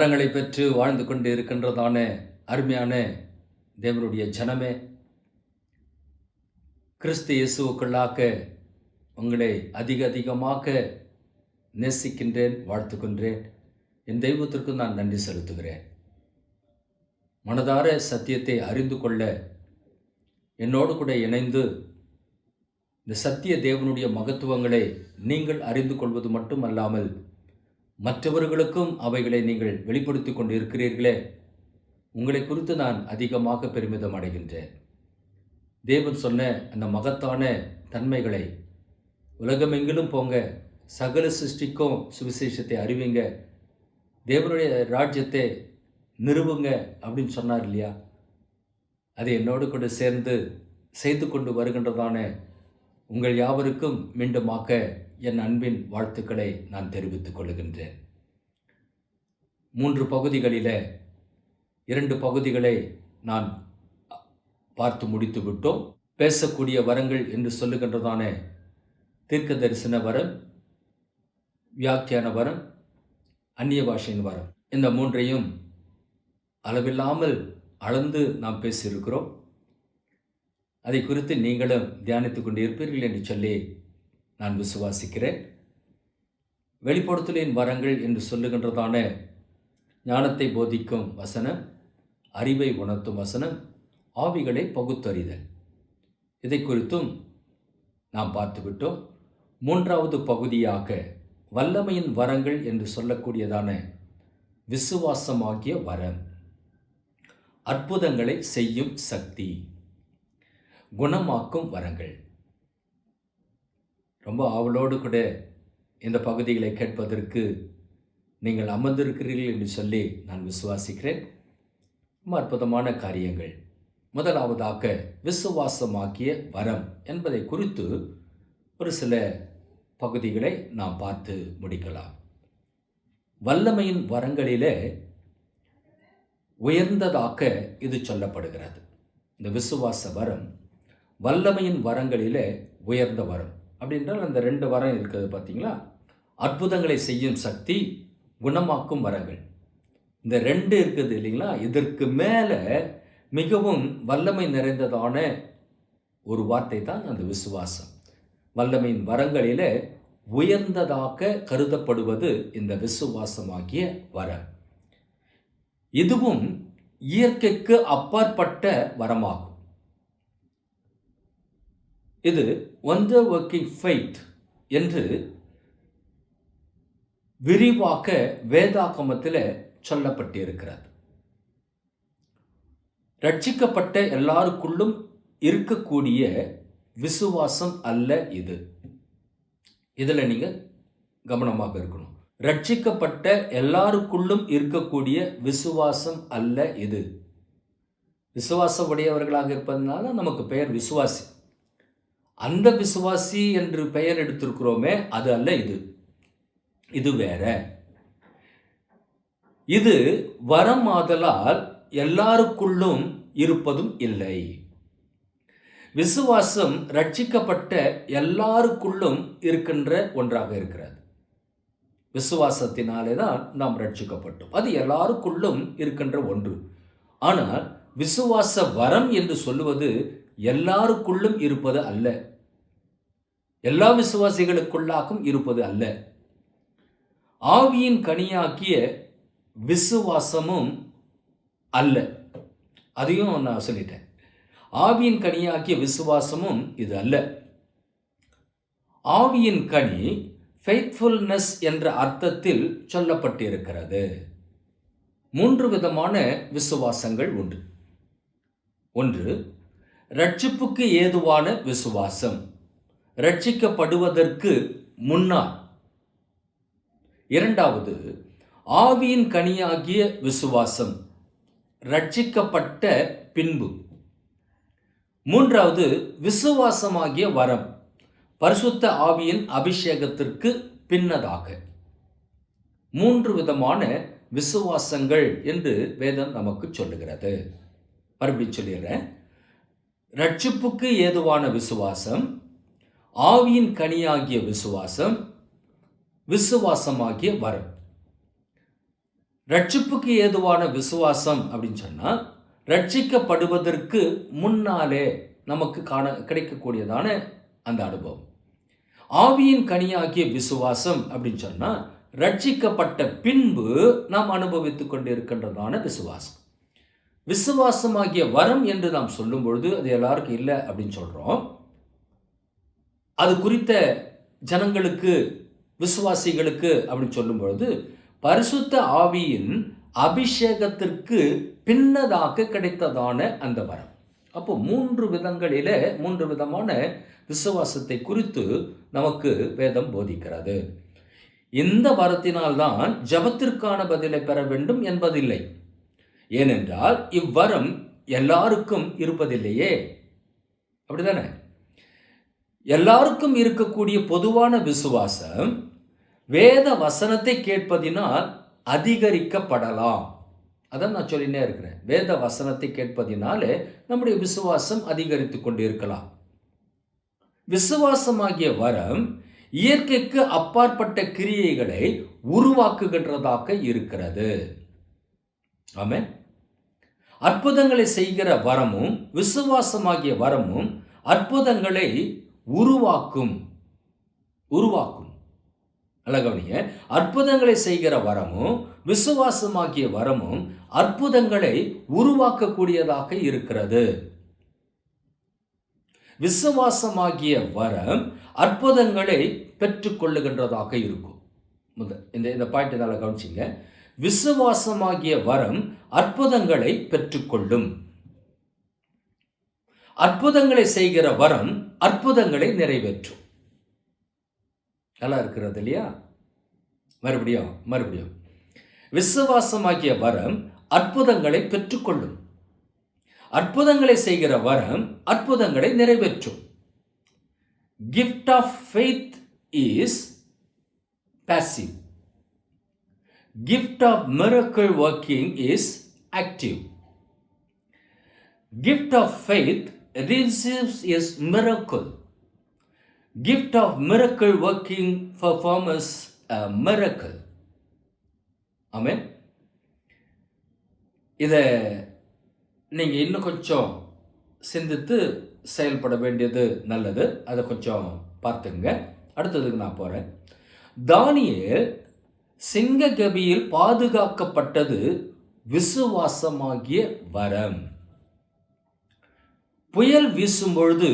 வரங்களை பெற்று வாழ்ந்து கொண்டு இருக்கின்றதான அருமையான தேவனுடைய ஜனமே கிறிஸ்து இயேசுவுக்குள்ளாக உங்களை அதிக அதிகமாக நேசிக்கின்றேன் வாழ்த்துக்கின்றேன். என் தெய்வத்திற்கு நான் நன்றி செலுத்துகிறேன். மனதார சத்தியத்தை அறிந்து கொள்ள என்னோடு கூட இணைந்து இந்த சத்திய தேவனுடைய மகத்துவங்களை நீங்கள் அறிந்து கொள்வது மட்டுமல்லாமல் மற்றவர்களுக்கும் அவைகளை நீங்கள் வெளிப்படுத்தி கொண்டு இருக்கிறீர்களே உங்களை குறித்து நான் அதிகமாக பெருமிதம் அடைகின்றேன். தேவன் சொன்ன அந்த மகத்தான தன்மைகளை உலகமெங்கிலும் போங்க சகல சிருஷ்டிக்கும் சுவிசேஷத்தை அறிவிங்க தேவனுடைய ராஜ்யத்தை நிறுவுங்க அப்படின்னு சொன்னார் இல்லையா? அதை என்னோடு கூட சேர்ந்து செய்து கொண்டு வருகின்றதான உங்கள் யாவருக்கும் மீண்டுமாக்க என் அன்பின் வாழ்த்துக்களை நான் தெரிவித்துக் கொள்கின்றேன். மூன்று பகுதிகளில் இரண்டு பகுதிகளை நான் பார்த்து முடித்து விட்டோம். பேசக்கூடிய வரங்கள் என்று சொல்லுகின்றதான தீர்க்க தரிசன வரம் வியாக்கியான வரம் அந்நிய பாஷையின் வரம். இந்த மூன்றையும் அளவில்லாமல் அளந்து நாம் பேசியிருக்கிறோம். அதை குறித்து நீங்களும் தியானித்துக் கொண்டு இருப்பீர்கள் என்று சொல்லி நான் விசுவாசிக்கிறேன். வெளிப்படுத்தலின் வரங்கள் என்று சொல்லுகின்றதான ஞானத்தை போதிக்கும் வசனம் அறிவை உணர்த்தும் வசனம் ஆவிகளை பகுத்தறிதல். இதை குறித்தும் நாம் பார்த்துவிட்டோம். மூன்றாவது பகுதியாக வல்லமையின் வரங்கள் என்று சொல்லக்கூடியதான விசுவாசமாகிய வரம். அற்புதங்களை செய்யும் சக்தி. குணமாக்கும் வரங்கள். ரொம்ப ஆவலோடு கூட இந்த பகுதிகளை கேட்பதற்கு நீங்கள் அமர்ந்திருக்கிறீர்கள் என்று சொல்லி நான் விசுவாசிக்கிறேன். ரொம்ப அற்புதமான காரியங்கள். முதலாவதாக விசுவாசமாக்கிய வரம் என்பதை குறித்து ஒரு சில பகுதிகளை நாம் பார்த்து முடிக்கலாம். வல்லமையின் வரங்களிலே உயர்ந்ததாக்க இது சொல்லப்படுகிறது. இந்த விசுவாச வரம் வல்லமையின் வரங்களிலே உயர்ந்த வரம். அப்படின்றால் அந்த ரெண்டு வரம் இருக்குது பார்த்தீங்களா? அற்புதங்களை செய்யும் சக்தி குணமாக்கும் வரங்கள். இந்த ரெண்டு இருக்குது இல்லைங்களா? இதற்கு மேலே மிகவும் வல்லமை நிறைந்ததான ஒரு வார்த்தை தான் அந்த விசுவாசம். வல்லமையின் வரங்களில் உயர்ந்ததாக கருதப்படுவது இந்த விசுவாசமாகிய வரம். இதுவும் இயற்கைக்கு அப்பாற்பட்ட வரமாகும். இது ஒண்டர் ஒர்க்கிங் ஃபைட் என்று விரிவாக்க வேதாகமத்தில் சொல்லப்பட்டிருக்கிறது. ரட்சிக்கப்பட்ட எல்லாருக்குள்ளும் இருக்கக்கூடிய விசுவாசம் அல்ல இது. இதில் நீங்கள் கவனமாக இருக்கணும். ரட்சிக்கப்பட்ட எல்லாருக்குள்ளும் இருக்கக்கூடிய விசுவாசம் அல்ல இது. விசுவாசம் உடையவர்களாக இருப்பதனால நமக்கு பெயர் விசுவாசி. அந்த விசுவாசி என்று பெயர் எடுத்திருக்கிறோமே அது அல்ல இது. இது வேற. இது வரமாதலால் எல்லாருக்குள்ளும் இருப்பதும் இல்லை. விசுவாசம் ரட்சிக்கப்பட்ட எல்லாருக்குள்ளும் இருக்கின்ற ஒன்றாக இருக்கிறது. விசுவாசத்தினாலே தான் நாம் ரட்சிக்கப்பட்டோம். அது எல்லாருக்குள்ளும் இருக்கின்ற ஒன்று. ஆனால் விசுவாச வரம் என்று சொல்லுவது எல்லாருக்குள்ளும் இருப்பது அல்ல. எல்லா விசுவாசிகளுக்குள்ளாக்கும் இருப்பது அல்ல. ஆவியின் கனியாக்கிய விசுவாசமும் அல்ல. அதையும் நான் சொல்லிட்டேன். ஆவியின் கனியாக்கிய விசுவாசமும் இது அல்ல. ஆவியின் கனி ஃபெய்த்ஃபுல்னஸ் என்ற அர்த்தத்தில் சொல்லப்பட்டிருக்கிறது. மூன்று விதமான விசுவாசங்கள் உண்டு. ஒன்று ரட்சிப்புக்கு ஏதுவான விசுவாசம். ரட்சிக்கப்படுவதற்கு முன்னால். இரண்டாவது ஆவியின் கனியாகிய விசுவாசம். ரட்சிக்கப்பட்ட பின்பு. மூன்றாவது விசுவாசமாகிய வரம். பரிசுத்த ஆவியின் அபிஷேகத்திற்கு பின்னதாக. மூன்று விதமான விசுவாசங்கள் என்று வேதம் நமக்கு சொல்லுகிறது. மறுபடியும் சொல்லிடுறேன். ரட்சிப்புக்கு ஏதுவான விசுவாசம் ஆவியின் கனியாகிய விசுவாசம் விசுவாசமாகிய வரம். ரட்சிப்புக்கு ஏதுவான விசுவாசம் அப்படின்னு சொன்னால் ரட்சிக்கப்படுவதற்கு முன்னாலே நமக்கு காண கிடைக்கக்கூடியதான அந்த அனுபவம். ஆவியின் கனியாகிய விசுவாசம் அப்படின்னு சொன்னால் ரட்சிக்கப்பட்ட பின்பு நாம் அனுபவித்துக் கொண்டிருக்கின்றதான விசுவாசம். விசுவாசமாகிய வரம் என்று நாம் சொல்லும் பொழுது அது எல்லாருக்கும் இல்லை அப்படின்னு சொல்கிறோம் அது குறித்த ஜனங்களுக்கு விசுவாசிகளுக்கு அப்படின்னு சொல்லும் பொழுது பரிசுத்த ஆவியின் அபிஷேகத்திற்கு பின்னதாக கிடைத்ததான அந்த வரம். அப்போ மூன்று விதங்களிலே மூன்று விதமான விசுவாசத்தை குறித்து நமக்கு வேதம் போதிக்கிறது. இந்த வரத்தினால்தான் ஜபத்திற்கான பதிலை பெற வேண்டும் என்பதில்லை. ஏனென்றால் இவ்வரம் எல்லாருக்கும் இருப்பதில்லையே. அப்படிதானே? எல்லாருக்கும் இருக்கக்கூடிய பொதுவான விசுவாசம் வேத வசனத்தை கேட்பதினால் அதிகரிக்கப்படலாம். அதான் நான் சொல்லினே இருக்கிறேன். வேத வசனத்தை கேட்பதினாலே நம்முடைய விசுவாசம் அதிகரித்து கொண்டு இருக்கலாம் விசுவாசமாகிய வரம் இயற்கைக்கு அப்பாற்பட்ட கிரியைகளை உருவாக்குகின்றதாக இருக்கிறது. ஆமே அற்புதங்களை செய்கிற வரமும் விசுவாசமாகிய வரமும் அற்புதங்களை உருவாக்கும். உருவாக்கும். அழகவனிய அற்புதங்களை செய்கிற வரமும் விசுவாசமாகிய வரமும் அற்புதங்களை உருவாக்கக்கூடியதாக இருக்கிறது. விசுவாசமாகிய வரம் அற்புதங்களை பெற்றுக்கொள்ளுகின்றதாக இருக்கும். இந்த இந்த பாயிண்ட் நல்லா கவனிச்சிங்க. விசுவாசமாகிய வரம் அற்புதங்களை பெற்றுக்கொள்ளும். அற்புதங்களை செய்கிற வரம் அற்புதங்களை நிறைவேற்றும். நல்லா இருக்கிறது இல்லையா? மறுபடியும் மறுபடியும். விசுவாசமாகிய வரம் அற்புதங்களை பெற்றுக்கொள்ளும். அற்புதங்களை செய்கிற வரம் அற்புதங்களை நிறைவேற்றும். Gift of faith is passive Gift of miracle working is active. Gift of faith receives is miracle. Gift of miracle working performs a miracle. Amen இதை நீங்கள் இன்னும் கொஞ்சம் சிந்தித்து செயல்பட வேண்டியது நல்லது அதை கொஞ்சம் பார்த்துங்க அடுத்ததுக்கு நான் போகிறேன் தானியேல் சிங்ககபியில் பாதுகாக்கப்பட்டது விசுவாசமாகிய வரம். புயல் வீசும் பொழுது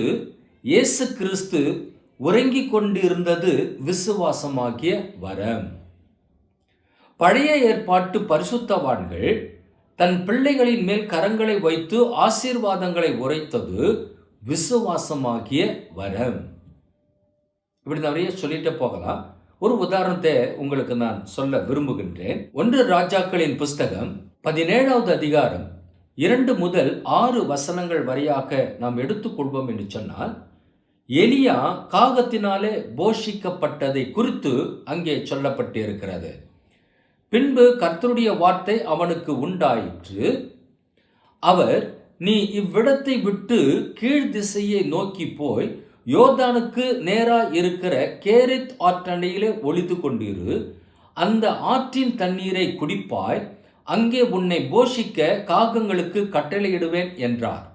இயேசு கிறிஸ்து உறங்கிக் கொண்டிருந்தது விசுவாசமாகிய வரம். பழைய ஏற்பாட்டு பரிசுத்தவான்கள் தன் பிள்ளைகளின் மேல் கரங்களை வைத்து ஆசீர்வாதங்களை உரைத்தது விசுவாசமாகிய வரம். இப்படி நிறைய சொல்லிட்டே போகலாம். ஒரு உதாரணத்தை உங்களுக்கு நான் சொல்ல விரும்புகின்றேன். ஒன்று ராஜாக்களின் புஸ்தகம் பதினேழாவது அதிகாரம் இரண்டு முதல் ஆறு வசனங்கள் வரையாக நாம் எடுத்துக்கொள்வோம் என்று சொன்னால் எலியா காகத்தினாலே போஷிக்கப்பட்டதை குறித்து அங்கே சொல்லப்பட்டு இருக்கிறது பின்பு கர்த்தருடைய வார்த்தை அவனுக்கு உண்டாயிற்று. அவர் நீ இவ்விடத்தை விட்டு கீழ் திசையை நோக்கி போய் யோர்தானுக்கு நேராக இருக்கிற கேரித் ஆற்றண்டையிலே ஒளித்து கொண்டிரு. அந்த ஆற்றின் தண்ணீரை குடிப்பாய். அங்கே உன்னை போஷிக்க காகங்களுக்கு கட்டளையிடுவேன் என்றார்.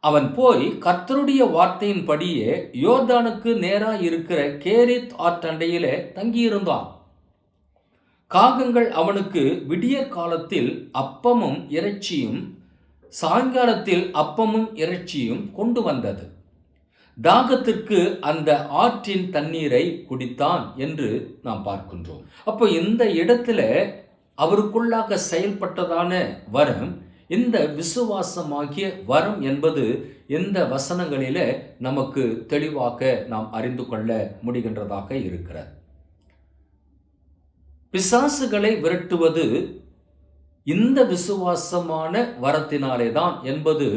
அவன் போய் கர்த்தருடைய வார்த்தையின்படியே யோர்தானுக்கு நேராக இருக்கிற கேரித் ஆற்றண்டையிலே தங்கியிருந்தான். காகங்கள் அவனுக்கு விடியற் காலத்தில் அப்பமும் இறைச்சியும் சாயங்காலத்தில் அப்பமும் இறைச்சியும் கொண்டு வந்தது. தாகத்திற்கு அந்த ஆற்றின் தண்ணீரை குடித்தான் என்று நாம் பார்க்கின்றோம். அப்போ இந்த இடத்துல அவருக்குள்ளாக செயல்பட்டதான வரம் இந்த விசுவாசமாகிய வரம் என்பது இந்த வசனங்களிலே நமக்கு தெளிவாக நாம் அறிந்து கொள்ள முடிகின்றதாக இருக்கிறது. பிசாசுகளை விரட்டுவது இந்த விசுவாசமான வரத்தினாலே தான் என்பது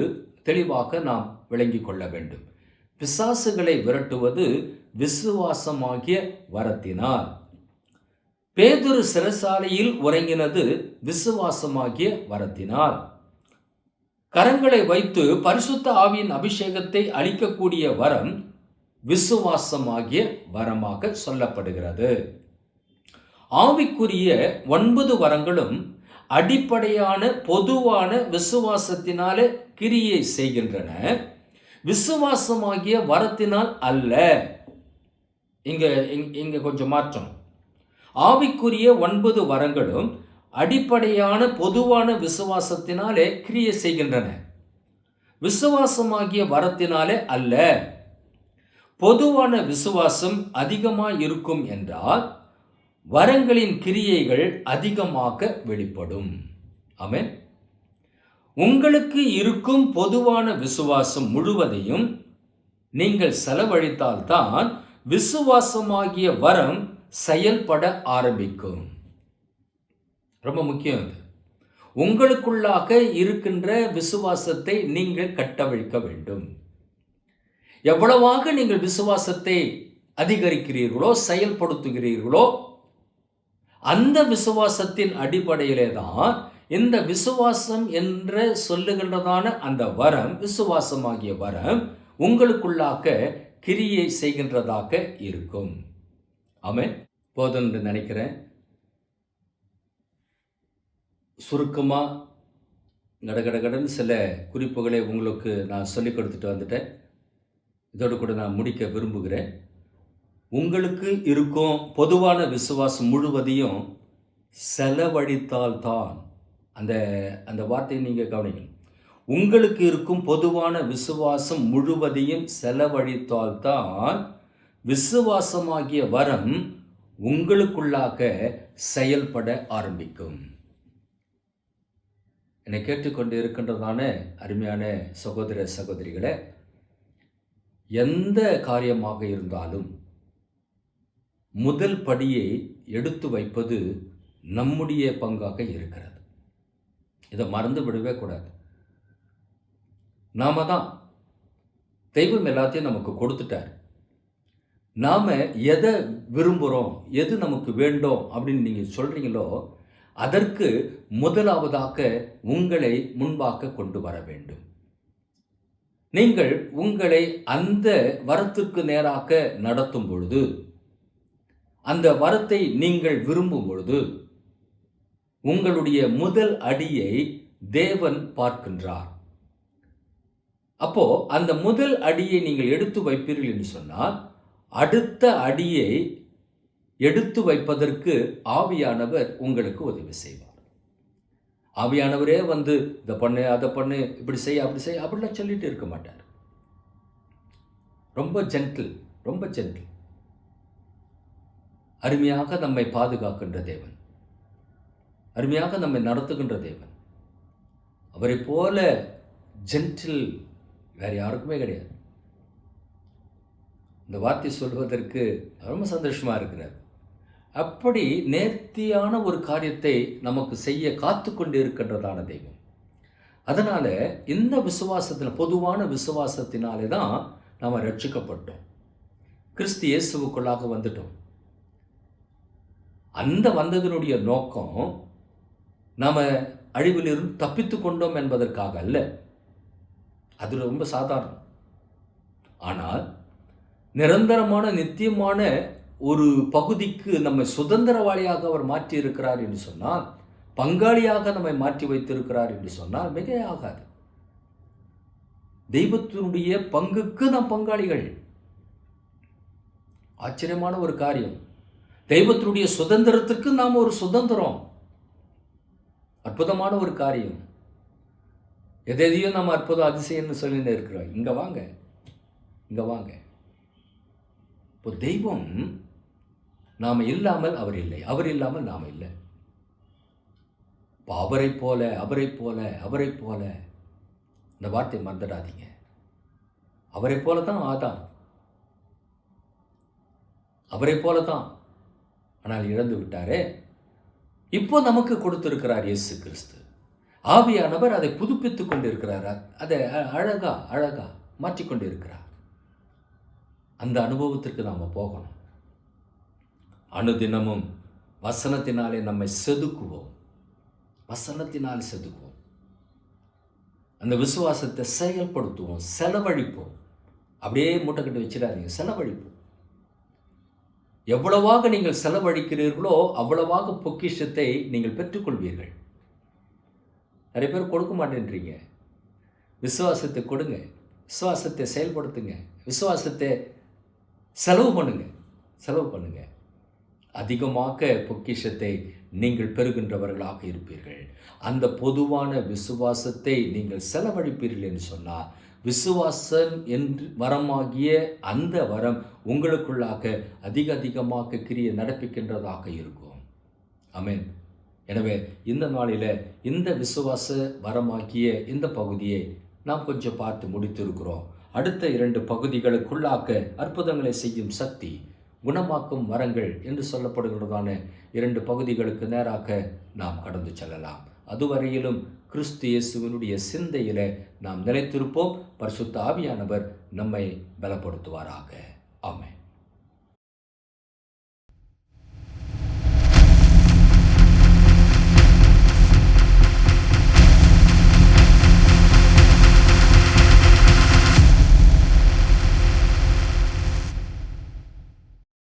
தெளிவாக நாம் விளங்கிக் கொள்ள வேண்டும். பிசாசுகளை விரட்டுவது விசுவாசமாகிய வரத்தினால். பேதுரு சிறசாலையில் உறங்கினது விசுவாசமாகிய வரத்தினால். கரங்களை வைத்து பரிசுத்த ஆவியின் அபிஷேகத்தை அளிக்கக்கூடிய வரம் விசுவாசமாகிய வரமாக சொல்லப்படுகிறது. ஆவிக்குரிய ஒன்பது வரங்களும் அடிப்படையான பொதுவான விசுவாசத்தினாலே கிரியை செய்கின்றன. விசுவாசமாகிய வரத்தினால் அல்ல. இங்கே இங்கே கொஞ்சம் மாற்றம். ஆவிக்குரிய ஒன்பது வரங்களும் அடிப்படையான பொதுவான விசுவாசத்தினாலே கிரியை செய்கின்றன. விசுவாசமாகிய வரத்தினாலே அல்ல. பொதுவான விசுவாசம் அதிகமாக இருக்கும் என்றால் வரங்களின் கிரியைகள் அதிகமாக வெளிப்படும். ஆமென். உங்களுக்கு இருக்கும் பொதுவான விசுவாசம் முழுவதையும் நீங்கள் செலவழித்தால்தான் விசுவாசமாகிய வரம் செயல்பட ஆரம்பிக்கும். ரொம்ப முக்கியம் அது உங்களுக்குள்ளாக இருக்கின்ற விசுவாசத்தை நீங்கள் கட்டவிழ்க்க வேண்டும். எவ்வளவாக நீங்கள் விசுவாசத்தை அதிகரிக்கிறீர்களோ செயல்படுத்துகிறீர்களோ அந்த விசுவாசத்தின் அடிப்படையிலே தான் இந்த விசுவாசம் என்ற சொல்லுகின்றதான அந்த வரம் விசுவாசமாகிய வரம் உங்களுக்குள்ளாக கிரியை செய்கின்றதாக இருக்கும். ஆமென். போதும் என்று நினைக்கிறேன். சுருக்கமாக கடகடகடன் சில குறிப்புகளை உங்களுக்கு நான் சொல்லிக் கொடுத்துட்டு வந்துட்டேன். இதோடு கூட நான் முடிக்க விரும்புகிறேன். உங்களுக்கு இருக்கும் பொதுவான விசுவாசம் முழுவதையும் செலவழித்தால்தான் அந்த அந்த வார்த்தையை நீங்கள் கவனிக்கணும். உங்களுக்கு இருக்கும் பொதுவான விசுவாசம் முழுவதையும் செலவழித்தால்தான் விசுவாசமாகிய வரம் உங்களுக்குள்ளாக செயல்பட ஆரம்பிக்கும். என்னை கேட்டுக்கொண்டு இருக்கின்றதான அருமையான சகோதர சகோதரிகளை எந்த காரியமாக இருந்தாலும் முதல் படியை எடுத்து வைப்பது நம்முடைய பங்காக இருக்கிறது. இதை மறந்து விடவே கூடாது. நாம தான் தெய்வம் எல்லாத்தையும் நமக்கு கொடுத்துட்டார். நாம் எதை விரும்புகிறோம் எது நமக்கு வேண்டும் அப்படின்னு நீங்கள் சொல்கிறீங்களோ அதற்கு முதலாவதாக உங்களை முன்பாக கொண்டு வர வேண்டும். நீங்கள் உங்களை அந்த வரத்துக்கு நேராக நடத்தும் பொழுது அந்த வரத்தை நீங்கள் விரும்பும் பொழுது உங்களுடைய முதல் அடியை தேவன் பார்க்கின்றார். அப்போ அந்த முதல் அடியை நீங்கள் எடுத்து வைப்பீர்கள் என்று சொன்னால் அடுத்த அடியை எடுத்து வைப்பதற்கு ஆவியானவர் உங்களுக்கு உதவி செய்வார். ஆவியானவரே வந்து இதை பண்ணு அதை பண்ணு இப்படி செய் அப்படி செய் அப்படிலாம் சொல்லிட்டு இருக்க மாட்டார். ரொம்ப ஜென்டில் ரொம்ப ஜென்டில் அருமையாக நம்மை பாதுகாக்கின்ற தேவன். அருமையாக நம்மை நடத்துகின்ற தேவன். அவரை போல ஜென்டில் வேறு யாருக்குமே கிடையாது. இந்த வார்த்தை சொல்வதற்கு ரொம்ப சந்தோஷமாக இருக்கிறார். அப்படி நேர்த்தியான ஒரு காரியத்தை நமக்கு செய்ய காத்து கொண்டு இருக்கின்றதான தெய்வம் அதனால் இந்த விசுவாசத்தில் பொதுவான விசுவாசத்தினாலே தான் நாம் ரட்சிக்கப்பட்டோம் கிறிஸ்து இயேசுவுக்குள்ளாக வந்துட்டோம். அந்த வந்ததனுடைய நோக்கம் நாம் அழிவிலிருந்து தப்பித்து கொண்டோம் என்பதற்காக அல்ல. அது ரொம்ப சாதாரணம். ஆனால் நிரந்தரமான நித்தியமான ஒரு பகுதிக்கு நம்மை சுதந்திரவாளியாக அவர் மாற்றி இருக்கிறார் என்று சொன்னால் பங்காளியாக நம்மை மாற்றி வைத்திருக்கிறார் என்று சொன்னால் மிகையாகாது தெய்வத்தினுடைய பங்குக்கு நாம் பங்காளிகள். ஆச்சரியமான ஒரு காரியம். தெய்வத்தினுடைய சுதந்திரத்திற்கு நாம் ஒரு சுதந்திரம். அற்புதமான ஒரு காரியம். எதையோ நம்ம அற்புதம் அதிசயம்னு சொல்லிட்டு இருக்கிறோம். இங்கே வாங்க. இங்கே வாங்க. இப்போ தெய்வம் நாம் இல்லாமல் அவர் இல்லை. அவர் இல்லாமல் நாம் இல்லை. இப்போ அவரை போல அவரை போல அவரை போல இந்த வார்த்தை மறந்துடாதீங்க. அவரை போல தான் ஆதாம். அவரை போல தான். ஆனால் இழந்து விட்டாரே. இப்போ நமக்கு கொடுத்திருக்கிறார் இயேசு கிறிஸ்து. ஆவியானவர் அதை புதுப்பித்து கொண்டிருக்கிறாரா? அதை அ- அழகா அழகா மாற்றிக்கொண்டு இருக்கிறார் அந்த அனுபவத்திற்கு நாம் போகணும். அனுதினமும் வசனத்தினாலே நம்மை செதுக்குவோம். வசனத்தினால் செதுக்குவோம். அந்த விசுவாசத்தை செயல்படுத்துவோம் செலவழிப்போம். அப்படியே மூட்டை கட்டி வச்சிடாதீங்க செலவழிப்போம். எவ்வளவாக நீங்கள் செலவழிக்கிறீர்களோ அவ்வளவாக பொக்கிஷத்தை நீங்கள் பெற்றுக்கொள்வீர்கள். நிறைய பேர் கொடுக்க மாட்டேன்றீங்க. விசுவாசத்தை கொடுங்க. விசுவாசத்தை செயல்படுத்துங்க. விசுவாசத்தை செலவு பண்ணுங்க. செலவு பண்ணுங்க. அதிகமாக பொக்கிஷத்தை நீங்கள் பெறுகின்றவர்களாக இருப்பீர்கள். அந்த பொதுவான விசுவாசத்தை நீங்கள் செலவழிப்பீர்கள் என்று சொன்னால் விசுவாசம் என்று வரமாகிய அந்த வரம் உங்களுக்குள்ளாக அதிக அதிகமாக கிரிய நடப்பிக்கின்றதாக இருக்கும். அமேன் எனவே இந்த நாளில் இந்த விசுவாச வரமாகிய இந்த பகுதியை நாம் கொஞ்சம் பார்த்து முடித்திருக்கிறோம். அடுத்த இரண்டு பகுதிகளுக்குள்ளாக்க அற்புதங்களை செய்யும் சக்தி குணமாக்கும் மரங்கள் என்று சொல்லப்படுகிறதான இரண்டு பகுதிகளுக்கு நேராக நாம் கடந்து செல்லலாம். அதுவரையிலும் கிறிஸ்து இயேசுவனுடைய சிந்தையில் நாம் நிலைத்திருப்போம். பரிசுத்த ஆவியானவர் நம்மை பலப்படுத்துவாராக. ஆமாம்